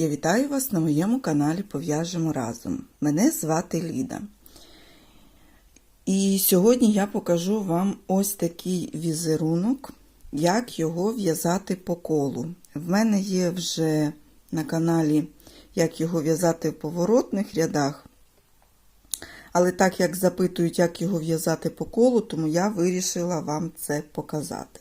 Я вітаю вас на моєму каналі Пов'яжемо разом. Мене звати Ліда. І сьогодні я покажу вам ось такий візерунок, як його в'язати по колу. В мене є вже на каналі, як його в'язати в поворотних рядах. Але так як запитують, як його в'язати по колу, тому я вирішила вам це показати.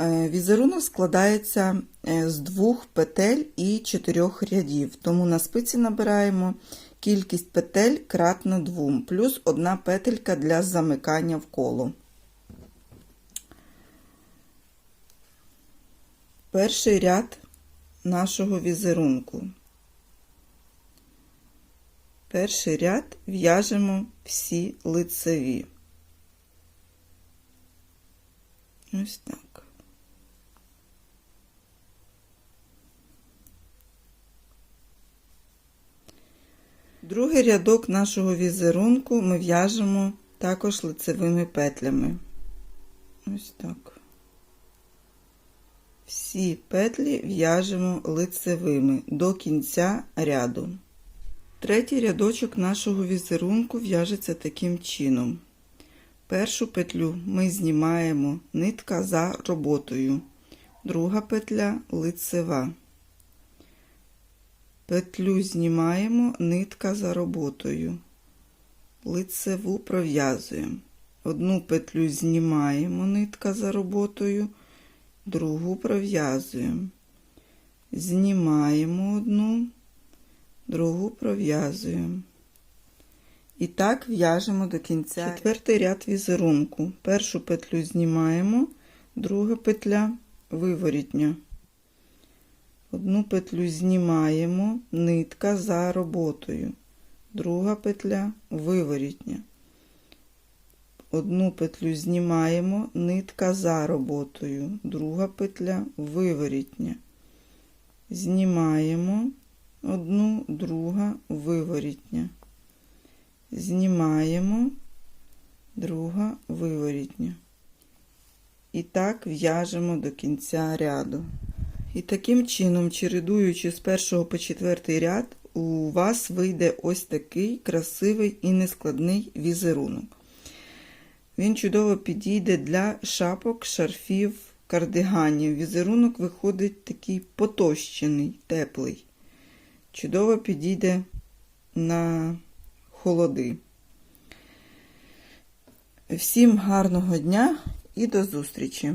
Е, Візерунок складається е, з двох петель і чотирьох рядів, тому на спиці набираємо кількість петель кратно двом, плюс одна петелька для замикання в коло. Перший ряд нашого візерунку. Перший ряд в'яжемо всі лицеві. Ось так. Другий рядок нашого візерунку ми в'яжемо також лицевими петлями. Ось так. Всі петлі в'яжемо лицевими до кінця ряду. Третій рядочок нашого візерунку в'яжеться таким чином. Першу петлю ми знімаємо нитка за роботою, друга петля лицева. Петлю знімаємо, нитка за роботою. Лицеву пров'язуємо. Одну петлю знімаємо, нитка за роботою, другу пров'язуємо. Знімаємо одну, другу пров'язуємо. І так в'яжемо до кінця. Четвертий ряд візерунку. Першу петлю знімаємо, друга петля виворітня. Одну петлю знімаємо, нитка за роботою, друга петля виворітня. Одну петлю знімаємо, нитка за роботою, друга петля виворітня. Знімаємо одну, друга виворітня. Знімаємо, друга виворітня. І так в'яжемо до кінця ряду. І таким чином, чередуючи з першого по четвертий ряд, у вас вийде ось такий красивий і нескладний візерунок. Він чудово підійде для шапок, шарфів, кардиганів. Візерунок виходить такий потощений, теплий. Чудово підійде на холоди. Всім гарного дня і до зустрічі!